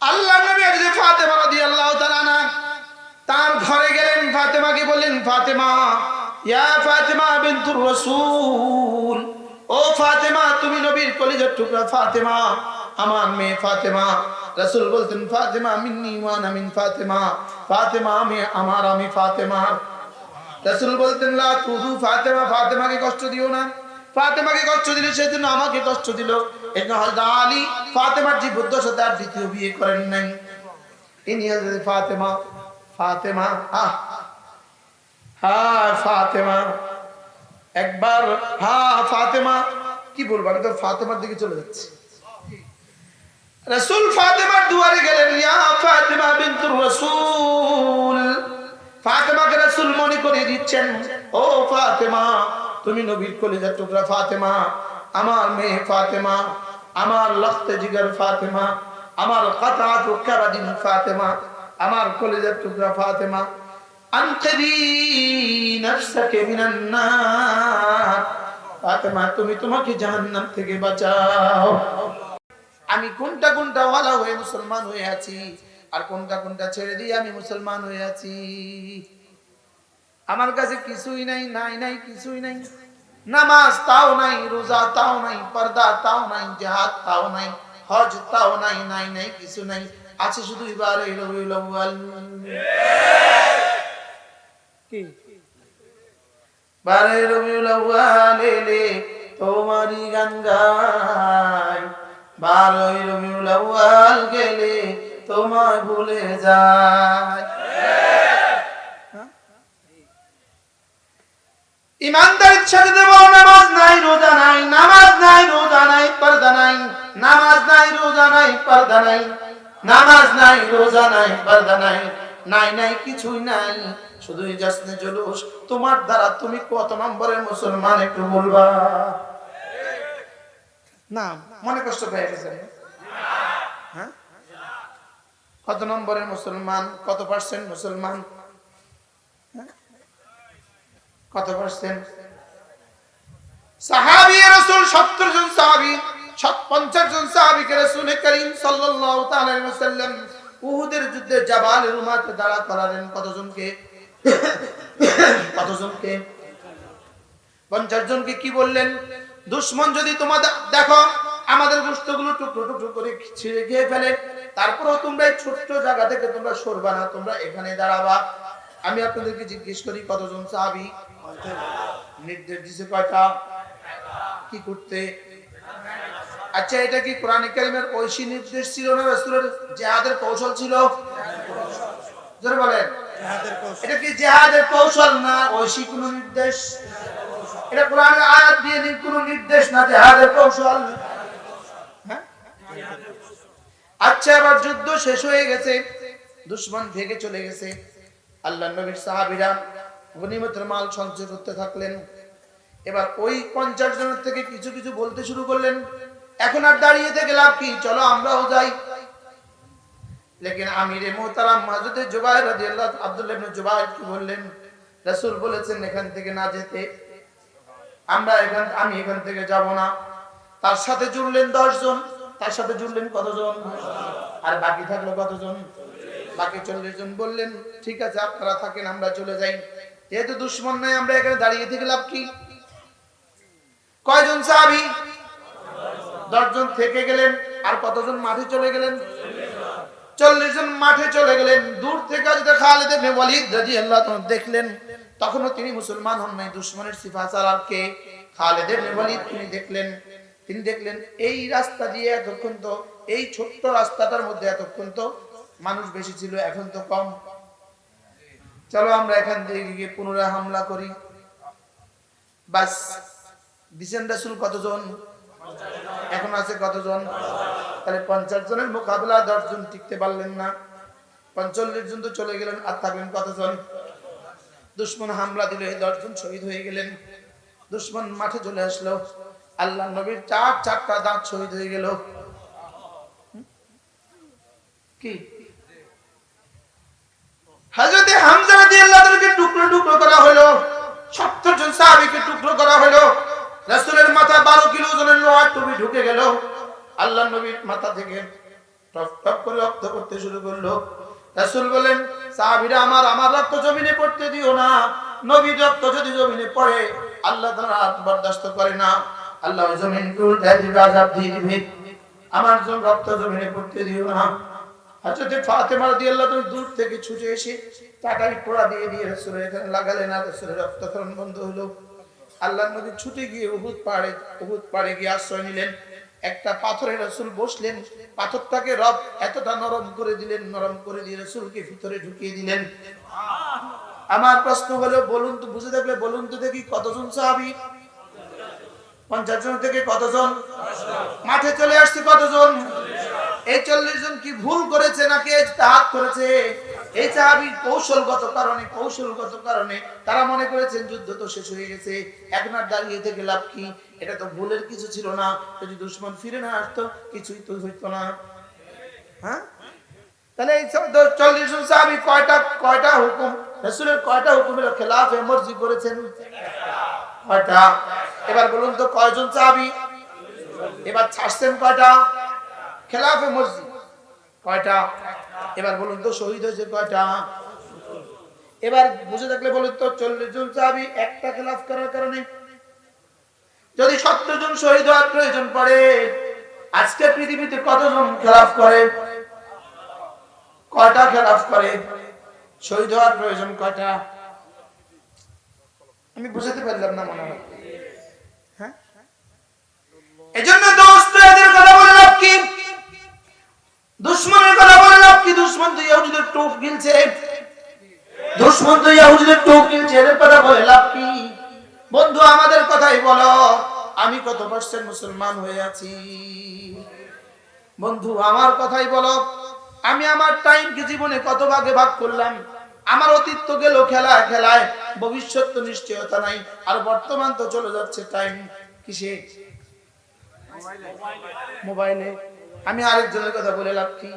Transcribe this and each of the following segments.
আল্লাহ নবী আজকে ফাতেমা রাদিয়াল্লাহু তাআলা না তার ঘরে গেলেন, ফাতেমাকে বললেন, ফাতেমা, ইয়া ফাতেমা বিনতুর রাসূল, ও ফাতেমা, তুমি নবীর কলিজার টুকরা ফাতেমা, আমার মেয়ে ফাতেমা। রাসূল বলতেন, ফাতেমা, মিন্নি ওয়া আনা মিন ফাতেমা ফাতেমা, আমি, আমার, আমি ফাতেমা। রাসূল বলতেন, লা তুদু ফাতেমা, ফাতেমাকে কষ্ট দিও না। ফাতেমাকে কষ্ট দিলে, সেজন্য আমাকে কষ্ট দিল। এজন্য হযরত আলী, ফাতেমার জীবদ্দশা তার দ্বিতীয় বিয়ে করেন নাই। ইনি হযরত ফাতেমা ফাতেমা আহ হ্যাঁ ফাতেমা, একবার হ্যাঁ ফাতেমা, কি বলব, আমি তো ফাতেমার দিকে চলে যাচ্ছি। রসুল ফাতেমার দুয়ারে গেলেন, ইয়া ফাতেমা বিনতুর রসুল, ফাতেমাকে রসুল মনে করে দিচ্ছেন, ও ফাতেমা তুমি নবীর কলিজার টুকরা ফাতেমা, আমার মেয়ে ফাতেমা, আমার লখতে জিগার ফাতেমা, আমার কথা টুকারাদিন ফাতেমা, আমার কলিজার টুকরা ফাতেমা। আনকিদি নাফসাকে মিনান নার। ফাতেমা, তুমি তোমাকে জাহান্নাম থেকে বাঁচাও। আমি কোনটা কোনটা ওয়ালা মুসলমান আছি, আর কোনটা কোনটা ছেড়ে দিয়ে আমি মুসলমান হয়ে আছি। আমার কাছে কিছুই নাই নাই নাই, কিছুই নাই। নামাজ তাও নাই, রোজা তাও নাই, পর্দা তাও নাই, জাহাদ তাও নাই, হজ তাও নাই নাই নাই, কিছু নাই। আছে শুধু এবার কি? বারে রবিউল আউয়াল, এলে তোমারই গান গাই। বারোই রবিউল আউয়াল, গেলে তোমায় ভুলে যায়। ইমানদার ছেড়ে দেব, নামাজ নাই, রোজা নাই, নামাজ নাই, রোজা নাই, পর্দা নাই, নামাজ নাই, রোজা নাই, পর্দা নাই, নামাজ নাই, রোজা নাই, পর্দা নাই নাই নাই, কিছুই নাই শুধু এই জাসনে জুলুস। তোমার দ্বারা তুমি কত নম্বরের মুসলমান একটু বলবা? না, মনে কষ্ট পেয়ে গেছে হ্যাঁ? কত নম্বরের মুসলমান, কত পার্সেন্ট মুসলমান? কত পার্সেন্ট? সাহাবি রাসূল 70 জন সাহাবী 50 জন সাহাবীকে রাসূল করিম সাল্লাল্লাহু তাআলা আলাইহি ওয়াসাল্লাম উহুদের যুদ্ধে জাবাল রুমাতে দাঁড়া করালেন। কতজনকে? কতজনকে? 50 জনকে কি বললেন? দুশ্মন যদি তোমাদের, দেখো, আমাদের গোস্তগুলো টুকরো টুকরো করে ছিঁড়ে খেয়ে ফেলে, তারপরেও তোমরা এই ছোট্ট জায়গা থেকে তোমরা সরবা না, তোমরা এখানে দাঁড়াবা। আমি আপনাদেরকে জিজ্ঞেস করি, কতজন সাহাবি? নির্দেশ দিছে কয়টা? কি করতে? আচ্ছা এটা কি কোরআন কারিমের ঐশী নির্দেশ ছিল না রাসূলের? জিহাদের কৌশল ছিল? জোরে বলেন। এটা কি জিহাদের কৌশল না ঐশী কোন নির্দেশ? এটা কোরআনের আয়াত দিয়ে নি- কোন নির্দেশ না জিহাদের কৌশল। হ্যাঁ? আচ্ছা এবার যুদ্ধ শেষ হয়ে গেছে। দুশ্মন ভেগে চলে গেছে। আল্লাহ নবীর সাহাবীরা গনিমতের মাল সঞ্চয় করতে থাকলেন। এবার ওই পঞ্চাশ জনের থেকে কিছু কিছু বলতে শুরু করলেন, এখন আর দাঁড়িয়ে থেকে লাভ কি? চলো আমরাও যাই। লেকিন ইবনে জুবাইর কি বললেন বলেছেন এখান থেকে না যেতে। আমরা এখান, আমি এখান থেকে যাব না। তার সাথে জুড়লেন দশ জন, তার সাথে জুড়লেন কতজন? আর বাকি থাকল কতজন? বাকি বললেন, ঠিক আছে, আপনারা থাকেন, আমরা চলে যাই। যেহেতু দুশ্মন নাই, আমরা এখানে দাঁড়িয়ে থেকে লাভ কি? কয়জন সাহাবি? দশজন থেকে গেলেন, আর কতজন মাঠে চলে গেলেন? চল্লিশ জন মাঠে চলে গেলেন। দূর থেকে যদি খালিদ দেখলেন, তখনও তিনি মুসলমান হন নাই, দুশমনের সিফা সালার কে? খালিদ তিনি দেখলেন। তিনি দেখলেন, এই রাস্তা দিয়ে এতক্ষণ তো, এই ছোট্ট রাস্তাটার মধ্যে এতক্ষণ তো মানুষ বেশি ছিল, এখন তো কম। চলো আমরা এখান থেকে গিয়ে পুনরায় হামলা করি। বাস দিছেন রাসূল কতজন? এখন আছে কতজন? তাহলে পঞ্চাশ জনের মোকাবেলা দশ জন টিকতে পারলেন না। পঞ্চল্লিশ জন তো চলে গেলেন, আর থাকলেন কতজন? দুশ্মন হামলা দিলে দশজন শহীদ হয়ে গেলেন। দুশ্মন মাঠে চলে আসলো। আল্লাহ নবীর চার চারটা দাঁত শহীদ হয়ে গেল। কি? হাজরতে হামজা রাদিয়াল্লাহু তাআলাকে টুকরো টুকরো করা হলো 70 জন সাহাবীকে টুকরো করা হলো, রাসূলের মাথা 12 কিলো ওজনের লোহার টুপি ঢুকে গেল। আল্লাহ নবীর মাথা থেকে টপ টপ করে রক্ত করতে শুরু করল। রাসূল বলেন সাহাবীরা আমার আমার রক্ত জমিনে পড়তে দিও না। নবীর রক্ত যদি জমিনে পড়ে, আল্লাহ তাআলা বরদাস্ত করে না। আল্লাহ ওই জমিনকে উল্টায় দিবে আযাব দিবে। আমার জন্য রক্ত জমিনে পড়তে দিও না। হযরত ফাতেমা দূর থেকে ছুটে এসে টাকাই পোড়া দিয়ে দিয়ে রাসূলের এখানে লাগালেন, আর রাসূলের বন্ধ হলো। আল্লাহ নবী ছুটে গিয়ে উহুদ উহুদ গিয়ে আশ্রয় নিলেন। একটা পাথরে রসুল বসলেন। পাথরটাকে রব এতটা নরম করে দিলেন, নরম করে দিয়ে রসুলকে ভিতরে ঢুকিয়ে দিলেন। আমার প্রশ্ন হলো, বলুন তো, বুঝে থাকলে বলুন তো দেখি কতজন সাহাবি? পঞ্চাশ জন থেকে কতজন? মাঠে চলে আসছে কতজন? এই চল্লিশ জন কি ভুল করেছে নাকি করেছে? এই সাহাবি কৌশলগত কারণে কৌশলগত কারণে তারা মনে করেছেন যুদ্ধ তো শেষ হয়ে গেছে। এখন আর দাঁড়িয়ে থেকে লাভ কি? এটা তো ভুলের কিছু ছিল না। যদি দুশ্মন ফিরে না আসতো, কিছুই তো হইতো না। হ্যাঁ? তাহলে এই সব তো চল্লিশ জন সাহাবি কয়টা কয়টা হুকুম? রসুলের কয়টা হুকুমের খেলাফে মর্জি করেছেন? কয়টা? এবার বলুন তো কয়জন সাহাবি? এবার ছাড়ছেন কয়টা? খেলাফে মসজিদ। কয়টা? এবার বলুন তো শহীদ হয়েছে কয়টা? এবার বুঝে থাকলে বলুন তো চল্লিশ জন সাহাবি একটা খেলাফ করার কারণে। যদি সত্তর জন শহীদ হওয়ার প্রয়োজন পড়ে আজকে পৃথিবীতে কতজন খেলাফ করে? কয়টা খেলাফ করে? শহীদ হওয়ার প্রয়োজন কয়টা? আমি বুঝাতে পারলাম না মনে হয়। হ্যাঁ? এজন্য দোস্ত এদের কথা দুশ্মনের কথা বলে লাভ কি? দুশ্মন তো টোপ গিলছে। দুশ্মন তো টোপ গিলছে, এদের কথা বলে লাভ কি? বন্ধু, আমাদের কথাই বলো, আমি কত মুসলমান হয়ে আছি? বন্ধু, আমার কথাই বলো, আমি আমার টাইমকে জীবনে কত ভাগে ভাগ করলাম? আমার অতীত তো গেল খেলা খেলায়, ভবিষ্যৎ তো নিশ্চয়তা নাই, আর বর্তমান তো চলে যাচ্ছে টাইম কিসে? মোবাইলে আমি আরেকজনের কথা বলে লাভ কি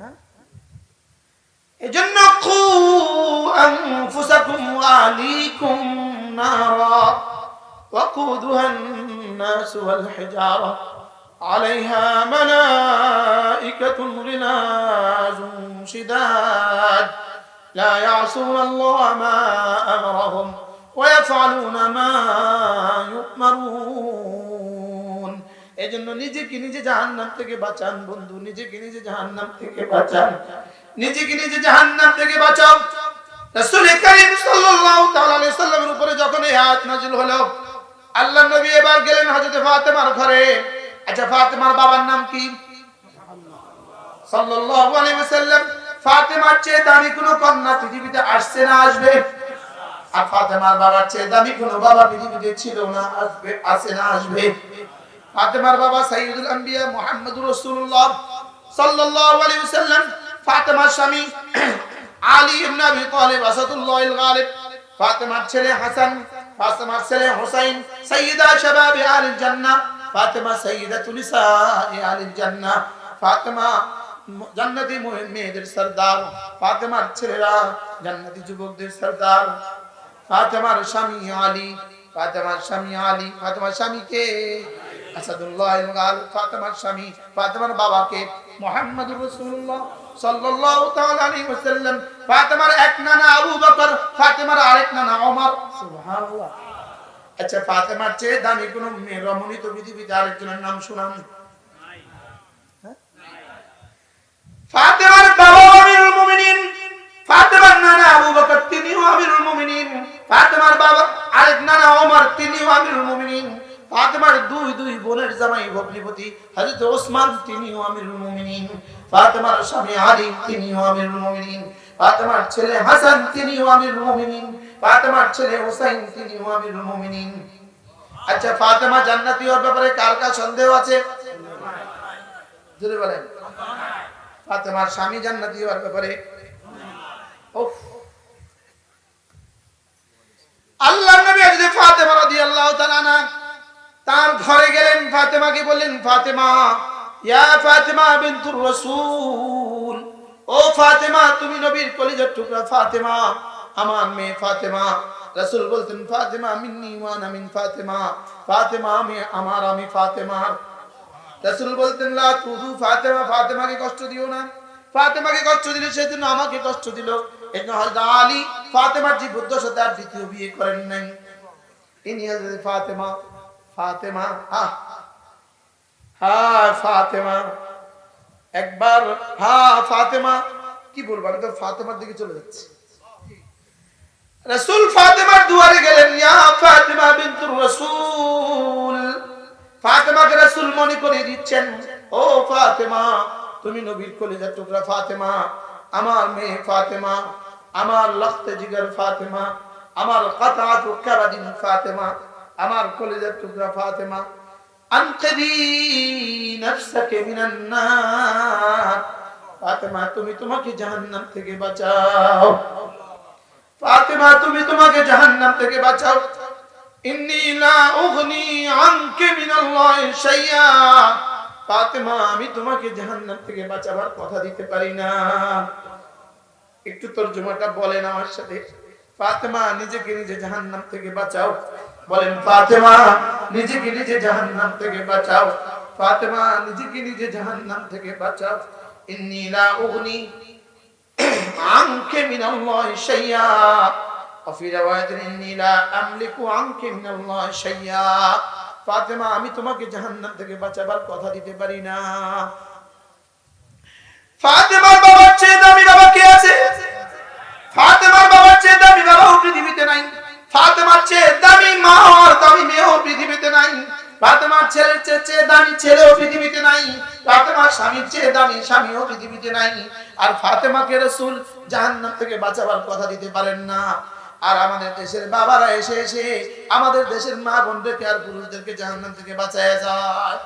হ্যাঁ? এজন্য খু আনফুসাকুম ওয়া আলিকুম নারা وقودها الناس والحجارة عليها ملائكة غلاظ شداد لا يعصون الله ما أمرهم ويفعلون ما يؤمرون এজন্য নিজেকে নিজে জাহান্নাম থেকে বাঁচান বন্ধু। নিজেকে নিজে জাহান্নাম থেকে বাঁচান। নিজেকে নিজে জাহান্নাম থেকে বাঁচাও। রাসূল করিম সাল্লাল্লাহু তাআলা আলাইহি সাল্লামের উপরে যখন এই আয়াত নাযিল হলো আল্লাহ নবী এবার গেলেন হযরত ফাতেমার ঘরে। আচ্ছা ফাতেমার বাবার নাম কি? সাল্লাল্লাহু আলাইহি ওয়াসাল্লাম। ফাতেমার চেয়ে দামি কোনো কন্যা পৃথিবীতে আসছে না আসবে? আর ফাতেমার বাবার চেয়ে দামি কোনো বাবা পৃথিবীতে ছিল না আসবে আসে না আসবে? ফাতেমার বাবা সাইয়্যিদুল আম্বিয়া মুহাম্মদুর রাসূলুল্লাহ সাল্লাল্লাহু আলাইহি ওয়াসাল্লাম, ফাতেমার স্বামী আলী ইবনে আবি তালিব আসাদুল্লাহিল গালিব, ফাতেমার ছেলে হাসান, ফাতেমার ছেলে হুসাইন, সাইয়্যিদা শাবাবি আলিল জান্নাহ, ফাতেমা সাইয়্যিদাতুল নিসাই আলিল জান্নাহ, ফাতেমা জান্নাতি মেয়েদের সরদার, ফাতেমার ছেলেরা জান্নাতি যুবকদের সরদার, ফাতেমার স্বামী আলী, ফাতেমার স্বামী আলী, ফাতেমার স্বামীকে আসাদুল্লাহ গাল ফাতেমার স্বামী ফাতেমার বাবাকে মোহাম্মদুর রাসূলুল্লাহ সাল্লাল্লাহু তাআলা আলাইহি ওয়াসাল্লাম ফাতেমার এক নানা আবু বকর ফাতেমার আরেক নানা ওমর। সুবহানাল্লাহ। আচ্ছা ফাতেমার চেয়ে দামি কোন রমণী তো পৃথিবীতে আরেকজনের নাম শুনান ফাতেমার বাবা আমিরুল মুমিনিন ফাতেমার নানা আবু বকর তিনিও আমিরুল মুমিনিন ফাতেমার বাবা আরেক নানা ওমর তিনিও আমিরুল মুমিনিন ফাতেমার দুই দুই বোনের জামাই ভগ্নিপতি হযরত ওসমান, তিনিও আমিরুল মুমিনিন। ফাতেমার স্বামী আলী, তিনিও আমিরুল মুমিনিন। ফাতেমার ছেলে হাসান, তিনিও আমিরুল মুমিনিন। ফাতেমার ছেলে হুসাইন, তিনিও আমিরুল মুমিনিন। আচ্ছা ফাতেমা জান্নাতি হওয়ার ব্যাপারে কার কার সন্দেহ আছে? জোরে বলেন। ফাতেমার স্বামী জান্নাতি হওয়ার ব্যাপারে? উফ। আল্লাহ নবী যদি ফাতেমা রাদিয়াল্লাহু তাআলা তার ঘরে গেলেন ফাতেমাকে বললেন, ফাতেমা, ইয়া ফাতেমা বিনতুর রাসূল। ও ফাতেমা, তুমি নবীর কলিজার টুকরা ফাতেমা, আমার মেয়ে ফাতেমা। রাসূল বলতেন, ফাতেমা, মিন্নি ওয়া আনা মিন ফাতেমা। ফাতেমা, আমি, আমার, আমি ফাতেমার রাসূল বলতেন, লা তুদু ফাতেমা, ফাতেমাকে কষ্ট দিও না। ফাতেমাকে কষ্ট দিলে সেজন্য আমাকে কষ্ট দিল। এই জন্য হযরত আলী, ফাতেমার জীবদ্দশাতে আর দ্বিতীয় বিয়ে করেন নাই। ইনি হযরত ফাতেমা। মনে করে দিচ্ছেন, ও ফাতেমা, তুমি নবীর কলিজার টুকরা ফাতেমা, আমার মেয়ে ফাতেমা, আমার লখতে জিগার ফাতেমা, আমার কারাদিন ফাতেমা আমার কলেজের টুকরা ফাতেমা ফাতেমা, তুমি তোমাকে জাহান্নাম থেকে বাঁচাও। ফাতেমা, তুমি তোমাকে জাহান্নাম থেকে বাঁচাও। ফাতেমা, আমি তোমাকে জাহান্নাম থেকে বাঁচাবার কথা দিতে পারি না। একটু তরজমাটা বলেন আমার সাথে। ফাতেমা, নিজেকে নিজে জাহান্নাম থেকে বাঁচাও। বলেন ফাতেমা নিজেকে নিজে জাহান্নাম থেকে বাঁচাও ফাতেমা নিজেকে নিজে জাহান্নাম থেকে বাঁচাও ইন্নী লা উগনি আনকে মিনাল্লাহি শাইয়া وفي رواية إني لا أملك عنك من الله شيئا ফাতেমা আমি তোমাকে জাহান্নাম থেকে বাঁচাবার কথা দিতে পারি না ফাতেমার বাবার চেয়ে দামি বাবা কে আছে ফাতেমার বাবার চেয়ে দামি বাবাও পৃথিবীতে নাই ফাতেমার চেয়ে দামি মা আর দামি মেয়েও পৃথিবীতে নাই। ফাতেমার ছেলের চেয়ে দামি ছেলেও পৃথিবীতে নাই। ফাতেমার স্বামীর চেয়ে দামি স্বামীও পৃথিবীতে নাই। আর ফাতেমাকে রসুল জাহান্নাম থেকে বাঁচাবার কথা দিতে পারেন না। আর আমাদের দেশের বাবারা এসে এসে আমাদের দেশের মা বোনদেরকে আর পুরুষদেরকে জাহান্নাম থেকে বাঁচায় যায়।